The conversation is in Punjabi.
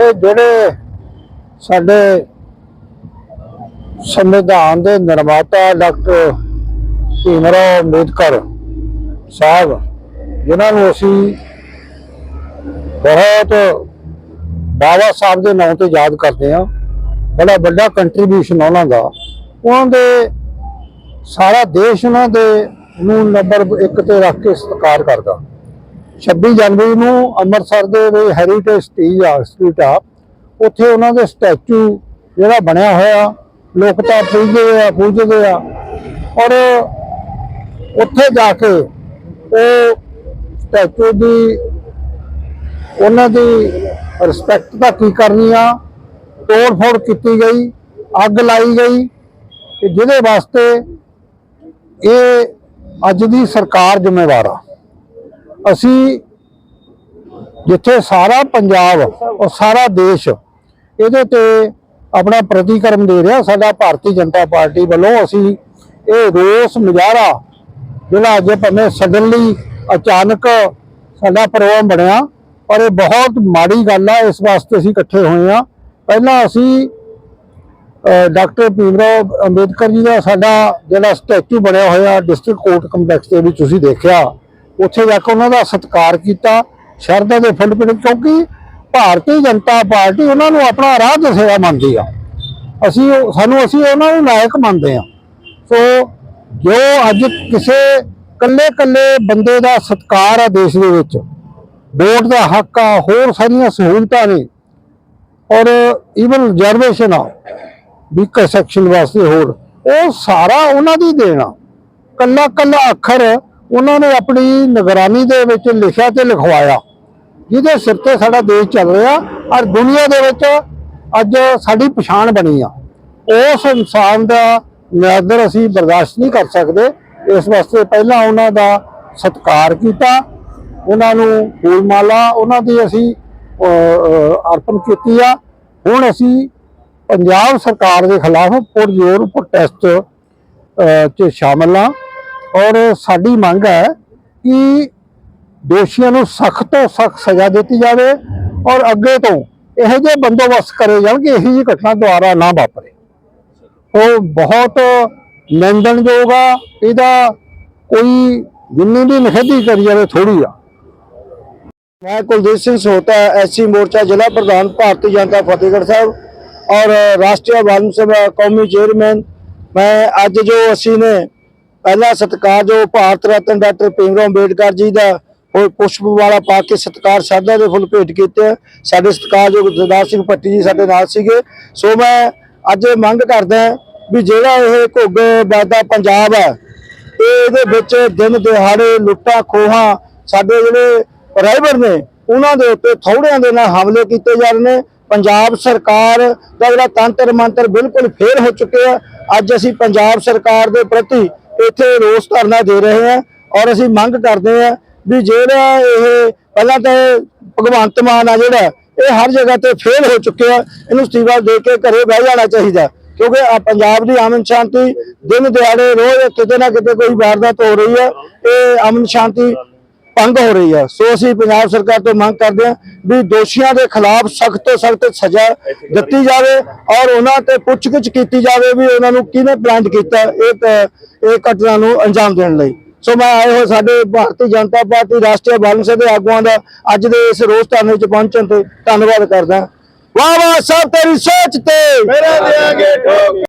ਇਹ ਜਿਹੜੇ ਸਾਡੇ ਸੰਵਿਧਾਨ ਦੇ ਨਿਰਮਾਤਾ ਡਾਕਟਰ ਭੀਮਰਾਓ ਅੰਬੇਦਕਰ ਸਾਹਿਬ, ਜਿਨ੍ਹਾਂ ਨੂੰ ਅਸੀਂ ਬਹੁਤ ਬਾਬਾ ਸਾਹਿਬ ਦੇ ਨਾਂ ਤੇ ਯਾਦ ਕਰਦੇ ਆ ਬੜਾ ਵੱਡਾ ਕੰਟਰੀਬਿਊਸ਼ਨ ਉਹਨਾਂ ਦਾ। ਉਹਨਾਂ ਦੇ ਸਾਰਾ ਦੇਸ਼ ਉਹਨਾਂ ਦੇ ਨੂੰ ਨੰਬਰ 1 ਤੇ ਰੱਖ ਕੇ ਸਤਿਕਾਰ ਕਰਦਾ। 26 ਜਨਵਰੀ ਨੂੰ ਅੰਮ੍ਰਿਤਸਰ ਦੇ ਹੈਰੀਟੇਜ ਸਟੇਜ ਆ ਸਟਰੀਟ ਆ, ਉੱਥੇ ਉਹਨਾਂ ਦੇ ਸਟੈਚੂ ਜਿਹੜਾ ਬਣਿਆ ਹੋਇਆ, ਲੋਕ ਤਾਂ ਪੂਜਦੇ ਆ ਪੂਜਦੇ ਆ। ਔਰ ਉੱਥੇ ਜਾ ਕੇ ਉਹ ਸਟੈਚੂ ਦੀ ਉਹਨਾਂ ਦੀ ਰਿਸਪੈਕਟ ਤਾਂ ਕੀ ਕਰਨੀ ਆ? ਤੋੜ ਫੋੜ ਕੀਤੀ ਗਈ, ਅੱਗ ਲਾਈ ਗਈ ਕਿ ਜਿਹਦੇ ਵਾਸਤੇ ਇਹ ਅੱਜ ਦੀ ਸਰਕਾਰ ਜ਼ਿੰਮੇਵਾਰ ਆ। ਅਸੀਂ ਜਿੱਥੇ ਸਾਰਾ ਪੰਜਾਬ ਔਰ ਸਾਰਾ ਦੇਸ਼ ਇਹਦੇ ਤੇ ਆਪਣਾ ਪ੍ਰਤੀਕਰਮ ਦੇ ਰਿਹਾ ਸਾਡਾ ਭਾਰਤੀ ਜਨਤਾ ਪਾਰਟੀ ਵੱਲੋਂ ਅਸੀਂ ਇਹ ਰੋਸ ਮੁਜ਼ਾਹਰਾ ਜਿਹੜਾ ਅੱਜ ਭਾਵੇਂ ਸਡਨਲੀ ਅਚਾਨਕ ਸਾਡਾ ਪ੍ਰੋਗਰਾਮ ਬਣਿਆ ਔਰ ਇਹ ਬਹੁਤ ਮਾੜੀ ਗੱਲ ਆ ਇਸ ਵਾਸਤੇ ਅਸੀਂ ਇਕੱਠੇ ਹੋਏ ਆ ਪਹਿਲਾਂ ਅਸੀਂ ਅ, ਡਾਕਟਰ ਭੀਮਰਾਓ ਅੰਬੇਦਕਰ ਜੀ ਦਾ ਸਾਡਾ ਜਿਹੜਾ ਸਟੈਚੂ ਬਣਿਆ ਹੋਇਆ ਡਿਸਟ੍ਰਿਕਟ ਕੋਰਟ ਕੰਪਲੈਕਸ ਦੇ ਵਿੱਚ ਤੁਸੀਂ ਦੇਖਿਆ। ਉੱਥੇ ਜਾ ਕੇ ਉਹਨਾਂ ਦਾ ਸਤਿਕਾਰ ਕੀਤਾ, ਸ਼ਰਧਾ ਦੇ ਫੁੱਲ ਭੇਟ ਕਿਉਂਕਿ ਭਾਰਤੀ ਜਨਤਾ ਪਾਰਟੀ ਉਹਨਾਂ ਨੂੰ ਆਪਣਾ ਰਾਹ ਦੱਸਿਆ ਮੰਨਦੀ ਆ। ਅਸੀਂ ਉਹ- ਸਾਨੂੰ ਅਸੀਂ ਉਹਨਾਂ ਨੂੰ ਨਾਇਕ ਮੰਨਦੇ ਆ। ਸੋ ਜੋ ਅੱਜ ਕਿਸੇ ਕੱਲੇ ਕੱਲੇ ਬੰਦੇ ਦਾ ਸਤਿਕਾਰ ਆ ਦੇਸ਼ ਦੇ ਵਿੱਚ, ਵੋਟ ਦਾ ਹੱਕ ਆ, ਹੋਰ ਸਾਰੀਆਂ ਸਹੂਲਤਾਂ ਨੇ, ਔਰ ਈਵਨ ਰਿਜ਼ਰਵੇਸ਼ਨ ਆ ਵੀਕਰ ਸੈਕਸ਼ਨ ਵਾਸਤੇ ਹੋਰ, ਉਹ ਸਾਰਾ ਉਹਨਾਂ ਦੀ ਦੇਣਾ ਕੱਲਾ ਕੱਲਾ ਅੱਖਰ ਉਹਨਾਂ ਨੇ ਆਪਣੀ ਨਿਗਰਾਨੀ ਦੇ ਵਿੱਚ ਲਿਖਿਆ ਤੇ ਲਿਖਵਾਇਆ, ਜਿਹਦੇ ਸਿਰ ਤੇ ਸਾਡਾ ਦੇਸ਼ ਚੱਲ ਰਿਹਾ ਔਰ ਦੁਨੀਆ ਦੇ ਵਿੱਚ ਅੱਜ ਸਾਡੀ ਪਛਾਣ ਬਣੀ ਆ। ਉਸ ਇਨਸਾਨ ਦਾ ਨਿਆਦਰ ਅਸੀਂ ਬਰਦਾਸ਼ਤ ਨਹੀਂ ਕਰ ਸਕਦੇ। ਇਸ ਵਾਸਤੇ ਪਹਿਲਾਂ ਉਹਨਾਂ ਦਾ ਸਤਿਕਾਰ ਕੀਤਾ, ਉਹਨਾਂ ਨੂੰ ਫੂਲ ਮਾਲਾ ਉਹਨਾਂ ਦੀ ਅਸੀਂ ਅਰਪਣ ਕੀਤੀ ਆ। ਹੁਣ ਅਸੀਂ ਪੰਜਾਬ ਸਰਕਾਰ ਦੇ ਖਿਲਾਫ ਪੁਰਜ਼ੋਰ ਪ੍ਰੋਟੈਸਟ 'ਚ ਸ਼ਾਮਲ ਆ। ਔਰ ਸਾਡੀ ਮੰਗ ਹੈ ਕਿ ਦੋਸ਼ੀਆਂ ਨੂੰ ਸਖਤ ਤੋਂ ਸਖਤ ਸਜ਼ਾ ਦਿੱਤੀ ਜਾਵੇ ਔਰ ਅੱਗੇ ਤੋਂ ਇਹੋ ਜਿਹੇ ਬੰਦੋਬਸਤ ਕਰੇ ਜਾਣ ਕਿ ਇਹੋ ਜਿਹੀ ਘਟਨਾ ਦੁਬਾਰਾ ਨਾ ਵਾਪਰੇ। ਉਹ ਬਹੁਤ ਨਿੰਦਣਯੋਗ ਆ, ਇਹਦਾ ਕੋਈ ਜਿੰਨੀ ਵੀ ਨਿਖੇਧੀ ਕਰੀ ਜਾਵੇ ਥੋੜੀ ਆ। ਮੈਂ ਕੁਲਦੀਪ ਸਿੰਘ ਸੋਤਾ ਐਸਸੀ ਮੋਰਚਾ, ਜ਼ਿਲ੍ਹਾ ਪ੍ਰਧਾਨ, ਭਾਰਤੀ ਜਨਤਾ ਫਤਿਹਗੜ੍ਹ ਸਾਹਿਬ ਔਰ ਰਾਸ਼ਟਰੀ ਵਾਲਮੀਕ ਸਭਾ ਕੌਮੀ ਚੇਅਰਮੈਨ। ਮੈਂ ਅੱਜ ਜੋ ਅਸੀਂ ਨੇ ਪਹਿਲਾ ਸਤਿਕਾਰ ਜੋ ਭਾਰਤ ਰਤਨ ਡਾਕਟਰ ਭੀਮਰਾਓ ਅੰਬੇਡਕਰ ਜੀ ਦਾ, ਉਹ ਪੁਸ਼ਪ ਵਾਲਾ ਪਾ ਕੇ ਸਤਿਕਾਰ ਸ਼ਰਧਾ ਦੇ ਫੁੱਲ ਭੇਟ ਕੀਤੇ ਆ। ਸਾਡੇ ਸਤਿਕਾਰਯੋਗ ਜਗਦਾਰ ਸਿੰਘ ਭੱਟੀ ਜੀ ਸਾਡੇ ਨਾਲ ਸੀਗੇ। ਸੋ ਮੈਂ ਅੱਜ ਮੰਗ ਕਰਦਾ ਵੀ ਜਿਹੜਾ ਇਹ ਘੁੱਗ ਬਾਦਾ ਪੰਜਾਬ ਹੈ ਇਹ ਇਹਦੇ ਵਿੱਚ ਦਿਨ ਦਿਹਾੜੇ ਲੁੱਟਾਂ ਖੋਹਾਂ ਸਾਡੇ ਜਿਹੜੇ ਰਾਈਵਰ ਨੇ, ਉਹਨਾਂ ਦੇ ਉੱਤੇ ਥੋੜਿਆਂ ਦੇ ਨਾਲ ਹਮਲੇ ਕੀਤੇ ਜਾ ਰਹੇ ਨੇ। ਪੰਜਾਬ ਸਰਕਾਰ ਦਾ ਜਿਹੜਾ ਤੰਤਰ ਮੰਤਰ ਬਿਲਕੁਲ ਫੇਲ ਹੋ ਚੁੱਕਿਆ। ਅੱਜ ਅਸੀਂ ਪੰਜਾਬ ਸਰਕਾਰ ਦੇ ਪ੍ਰਤੀ ਇੱਥੇ ਰੋਸ ਧਰਨਾ ਦੇ ਰਹੇ ਹਾਂ ਔਰ ਅਸੀਂ ਮੰਗ ਕਰਦੇ ਹਾਂ ਵੀ ਜਿਹੜਾ ਇਹ ਪਹਿਲਾਂ ਤਾਂ ਭਗਵੰਤ ਮਾਨ ਆ ਜਿਹੜਾ, ਇਹ ਹਰ ਜਗ੍ਹਾ ਤੇ ਫੇਲ ਹੋ ਚੁੱਕਿਆ, ਇਹਨੂੰ ਅਸਤੀਫਾ ਦੇ ਕੇ ਘਰੇ ਬਹਿ ਜਾਣਾ ਚਾਹੀਦਾ, ਕਿਉਂਕਿ ਆ ਪੰਜਾਬ ਦੀ ਅਮਨ ਸ਼ਾਂਤੀ ਦਿਨ ਦਿਹਾੜੇ ਰੋਜ਼ ਕਿਤੇ ਨਾ ਕਿਤੇ ਕੋਈ ਵਾਰਦਾਤ ਹੋ ਰਹੀ ਹੈ, ਇਹ ਅਮਨ ਸ਼ਾਂਤੀ ਭੰਗ ਹੋ ਰਹੀ ਹੈ ਸੋ ਅਸੀਂ ਪੰਜਾਬ ਸਰਕਾਰ ਤੋਂ ਮੰਗ ਕਰਦੇ ਹਾਂ ਵੀ ਦੋਸ਼ੀਆਂ ਦੇ ਖਿਲਾਫ ਸਖਤ ਤੋਂ ਸਖਤ ਸਜ਼ਾ ਦਿੱਤੀ ਜਾਵੇ ਔਰ ਉਹਨਾਂ ਤੇ ਪੁੱਛਗਿੱਛ ਕੀਤੀ ਜਾਵੇ ਵੀ ਉਹਨਾਂ ਨੂੰ ਕਿਹਨੇ ਪਲਾਨ ਕੀਤਾ ਇਹ ਇਹ ਘਟਨਾ ਨੂੰ ਅੰਜਾਮ ਦੇਣ ਲਈ। ਸੋ ਮੈਂ ਆਏ ਹੋਏ ਸਾਡੇ ਭਾਰਤੀ ਜਨਤਾ ਪਾਰਟੀ, ਰਾਸ਼ਟਰੀ ਬਾਲਮ ਸਭਾ ਦੇ ਆਗੂਆਂ ਦਾ ਅੱਜ ਦੇ ਇਸ ਰੋਸ ਧਰਨੇ ਚ ਪਹੁੰਚਣ ਤੇ ਧੰਨਵਾਦ ਕਰਦਾ। ਵਾਹ ਵਾਹ ਸਭ ਤੇਰੀ ਸੋਚ ਤੇ! ਮੇਰਾ ਦੇਾਂਗੇ ਠੋਕ।